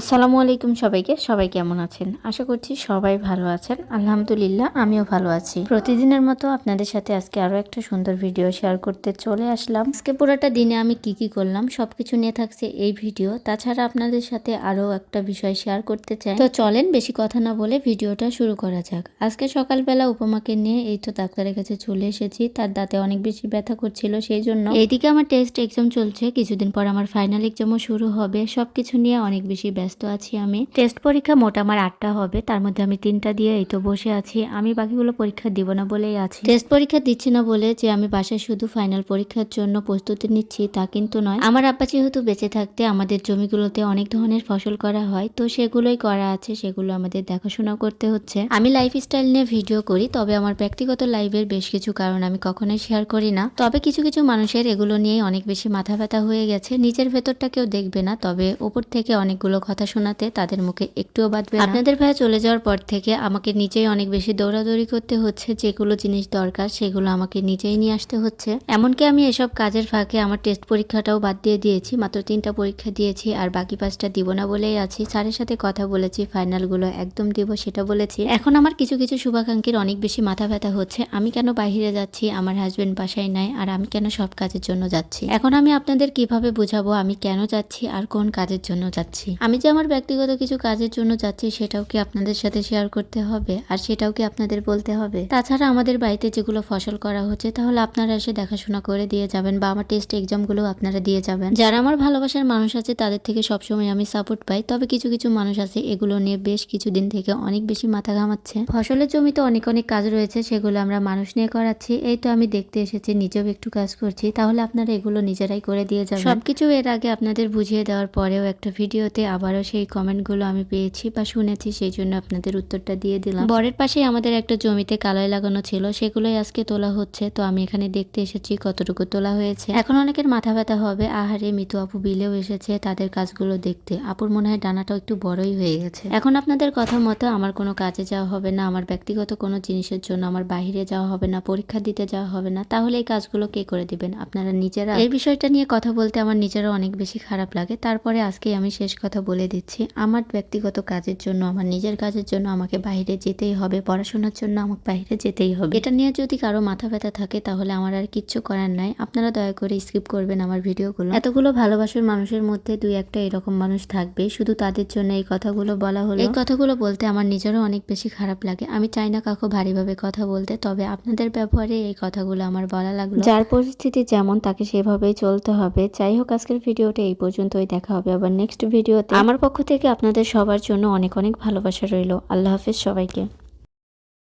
আসসালামু আলাইকুম সবাইকে। সবাই কেমন আছেন? আশা করছি সবাই ভালো আছেন। আলহামদুলিল্লাহ, আমিও ভালো আছি। প্রতিদিনের মতো আপনাদের সাথে আজকে আরও একটা সুন্দর ভিডিও শেয়ার করতে চলে আসলাম। আজকে পুরোটা দিনে আমি কি কি করলাম, সবকিছু নিয়ে থাকছে এই ভিডিও তাছাড়া আপনাদের সাথে আরও একটা বিষয় শেয়ার করতে চাই। তো চলেন, বেশি কথা না বলে ভিডিওটা শুরু করা যাক। আজকে সকালবেলা উপমাকে নিয়ে এই তো ডাক্তারের কাছে চলে এসেছি। তার দাঁতে অনেক বেশি ব্যথা করছিল সেই জন্য এইদিকে আমার টেস্ট এক্সাম চলছে। কিছুদিন পর আমার ফাইনাল এক্সামও শুরু হবে। সবকিছু নিয়ে অনেক বেশি ব্যস্ত আছি আমি। টেস্ট পরীক্ষা মোট আমার আটটা হবে, তার মধ্যে আমি তিনটা দিয়ে এই তো বসে আছি। আমি বাকিগুলো পরীক্ষা দিব না বলেই আছি। টেস্ট পরীক্ষা দিচ্ছি না বলে যে আমি বাসায় শুধু ফাইনাল পরীক্ষার জন্য প্রস্তুতি নিচ্ছি তা কিন্তু নয়। আমার আব্বা যেহেতু বেঁচে থাকতে আমাদের জমিগুলোতে অনেক ধরনের ফসল করা হয়, তো সেগুলোই করা আছে, সেগুলো আমাদের দেখাশোনা করতে হচ্ছে। আমি লাইফ স্টাইল নিয়ে ভিডিও করি, তবে আমার ব্যক্তিগত লাইফের বেশ কিছু কারণ আমি কখনোই শেয়ার করি না। তবে কিছু কিছু মানুষের এগুলো নিয়ে অনেক বেশি মাথা ব্যথা হয়ে গেছে। নিজের ভেতরটা কেউ দেখবে না, তবে ওপর থেকে অনেকগুলো কথা শোনাতে তাদের মুখে একটুও বাদবে না। আপনাদের ভাইয়া চলে যাওয়ার পর থেকে আমাকে নিজেই অনেক বেশি দৌড়াদৌড়ি করতে হচ্ছে, যেগুলো জিনিস দরকার সেগুলো আমাকে নিজেই নিয়ে আসতে হচ্ছে। এমনকি আমি এসব কাজের ফাঁকে আমার টেস্ট পরীক্ষাটাও বাদ দিয়ে দিয়েছি, মাত্র তিনটা পরীক্ষা দিয়েছি আর বাকি পাঁচটা দিব না বলেই আছি। স্যারের সাথে কথা বলেছি, ফাইনালগুলো একদম দিব সেটা বলেছি। এখন আমার কিছু কিছু শুভাকাঙ্ক্ষীর অনেক বেশি মাথা ব্যথা হচ্ছে, আমি কেন বাইরে যাচ্ছি, আমার হাজবেন্ড বাসায় নাই আর আমি কেন সব কাজের জন্য যাচ্ছি? এখন আমি আপনাদের কীভাবে বুঝাবো, আমি কেন যাচ্ছি আর কোন কাজের জন্য যাচ্ছি? আমি যে আমার ব্যক্তিগত কিছু কাজের জন্য যাচ্ছি, সেটাও কি আপনাদের সাথে শেয়ার করতে হবে? আর সেটাও কি আপনাদের বলতে হবে? তাছাড়া আমাদের বাড়িতে যেগুলো ফসল করা হচ্ছে, তাহলে আপনারা এসে দেখাশোনা করে দিয়ে যাবেন বা আমার টেস্ট এক্সামগুলো আপনারা দিয়ে যাবেন। যারা আমার ভালোবাসার মানুষ আছে, তাদের থেকে সবসময় আমি সাপোর্ট পাই। তবে কিছু কিছু মানুষ আছে, এগুলো নিয়ে বেশ কিছুদিন থেকে অনেক বেশি মাথা ঘামাচ্ছে। ফসলের জমিতে অনেক অনেক কাজ রয়েছে, সেগুলো আমরা মানুষ নিয়ে করাচ্ছি। এই তো আমি দেখতে এসেছি, নিজেও একটু কাজ করছি। তাহলে আপনারা এগুলো নিজেরাই করে দিয়ে যাবেন। সবকিছু এর আগে আপনাদের বুঝিয়ে দেওয়ার পরেও একটা ভিডিওতে আবারও সেই কমেন্টগুলো আমি পেয়েছি বা শুনেছি, সেই জন্য আপনাদের উত্তরটা দিয়ে দিলাম। বরের পাশে আমাদের একটা জমিতে কালাই লাগানো ছিল, সেগুলোই আজকে তোলা হচ্ছে। তো আমি এখানে দেখতে এসেছি কতটুকু তোলা হয়েছে। এখন অনেকের মাথা ব্যথা হবে। আহারে, মিতু আপু বিলেও এসেছে তাদের কাজগুলো দেখতে। আপুর মনে হয় ডানাটাও একটু বড়ই হয়ে গেছে। এখন আপনাদের কথা মতো আমার কোনো কাজে যাওয়া হবে না, আমার ব্যক্তিগত কোনো জিনিসের জন্য, আমার বাইরে যাওয়া হবে না, পরীক্ষা দিতে যাওয়া হবে না। তাহলে এই কাজগুলো কে করে দিবেন? আপনারা নিজেরা। এই বিষয়টা নিয়ে কথা বলতে আমার নিজেরও অনেক বেশি খারাপ লাগে। তারপরে আজকে আমি শেষ কথা বলে দিচ্ছি, আমার ব্যক্তিগত কাজের জন্য, আমার নিজের কাজের জন্য আমাকে বাইরে যেতেই হবে, পড়াশোনার জন্য আমাকে বাইরে যেতেই হবে। এটা নিয়ে যদি কারও মাথা ব্যথা থাকে, তাহলে আমার আর কিচ্ছু করার নাই। আপনারা দয়া করে স্কিপ করবেন আমার ভিডিওগুলো। এতগুলো ভালোবাসার মানুষের মধ্যে দুই একটা এরকম মানুষ থাকবে, শুধু তাদের জন্য এই কথাগুলো বলা হলো। এই কথাগুলো বলতে আমার নিজেরও অনেক বেশি খারাপ লাগে। আমি চাই না কাকু ভারীভাবে কথা বলতে, তবে আপনাদের ব্যবহারে এই কথাগুলো আমার বলা লাগল। যার পরিস্থিতি যেমন, তাকে সেভাবেই চলতে হবে। যাই হোক, আজকের ভিডিওটা এই পর্যন্তই। দেখা হবে আবার নেক্সট ভিডিওতে। আমার পক্ষ থেকে আপনাদের সবার জন্য অনেক অনেক ভালোবাসা রইল। আল্লাহ হাফেজ সবাইকে।